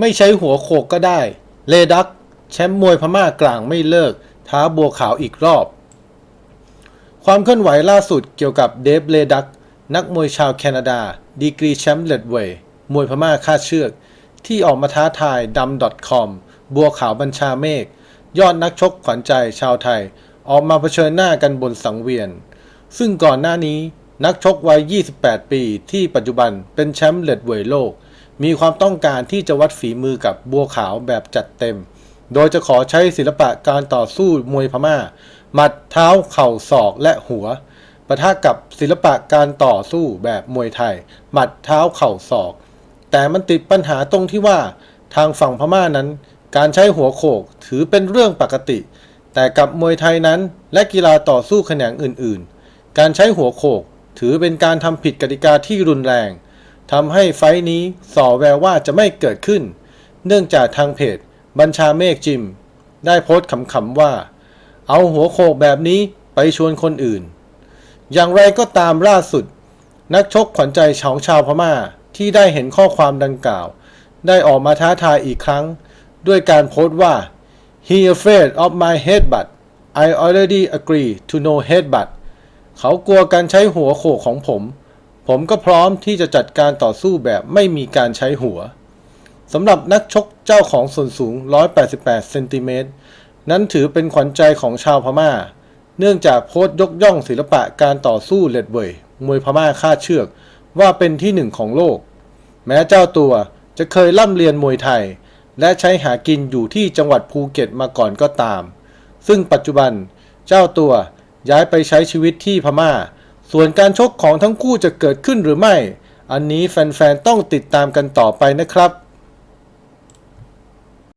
ไม่ใช้หัวโขกก็ได้ เลดัก แชมป์มวยพม่ากลางไม่เลิก ท้าบัวขาวอีกรอบ ความเคลื่อนไหวล่าสุดเกี่ยวกับเดฟเลดัก นักมวยชาวแคนาดา ดีกรีแชมป์เลดเวย์มวยพม่าคาดเชือก ที่ออกมาท้าทายดำ .com บัวขาวบัญชาเมฆยอดนักชกขวัญใจชาวไทย ออกมาเผชิญหน้ากันบนสังเวียน ซึ่งก่อนหน้านี้นักชกวัย 28 ปี ที่ปัจจุบันเป็นแชมป์เลดเวย์โลก มีความต้องการที่จะวัดฝีมือกับบัวขาวแบบจัดเต็ม โดยจะขอใช้ศิลปะการต่อสู้มวยพม่า หมัดเท้าเข่าศอกและหัวปะทะกับศิลปะการต่อสู้แบบมวยไทย หมัดเท้าเข่าศอก แต่มันติดปัญหาตรงที่ว่า ทางฝั่งพม่านั้น การใช้หัวโขกถือเป็นเรื่องปกติ แต่กับมวยไทยนั้น และกีฬาต่อสู้แขนงอื่น ๆ การใช้หัวโขกถือเป็นการทำผิดกติกาที่รุนแรง ทำให้ไฟนี้ส่อแววว่าจะไม่เกิดขึ้น เนื่องจากทางเพจ บัญชาเมฆจิม ได้โพสต์ขำๆว่า เอาหัวโขกแบบนี้ไปชวนคนอื่น อย่างไรก็ตามล่าสุด นักชกขวัญใจของชาวพม่าที่ได้เห็นข้อความดังกล่าว ได้ออกมาท้าทายอีกครั้ง ด้วยการโพสต์ว่า he afraid of my headbutt I already agree to no headbutt เขากลัวการใช้หัวโขกของผม ผมก็พร้อมที่จะจัดการต่อสู้แบบไม่มีการใช้หัวสำหรับนักชกเจ้าของส่วนสูง 188 เซนติเมตร นั้นถือเป็นขวัญใจของชาวพม่า เนื่องจากโพสต์ยกย่องศิลปะการต่อสู้เลดเวยมวยพม่าคาเชือก ว่าเป็นที่หนึ่งของโลก แม้เจ้าตัวจะเคยล่ำเรียนมวยไทย และใช้หากินอยู่ที่จังหวัดภูเก็ตมาก่อนก็ตาม ซึ่งปัจจุบันเจ้าตัวย้ายไปใช้ชีวิตที่พม่า ส่วนการชกของทั้งคู่จะเกิดขึ้นหรือไม่ อันนี้แฟนๆ ต้องติดตามกันต่อไปนะครับ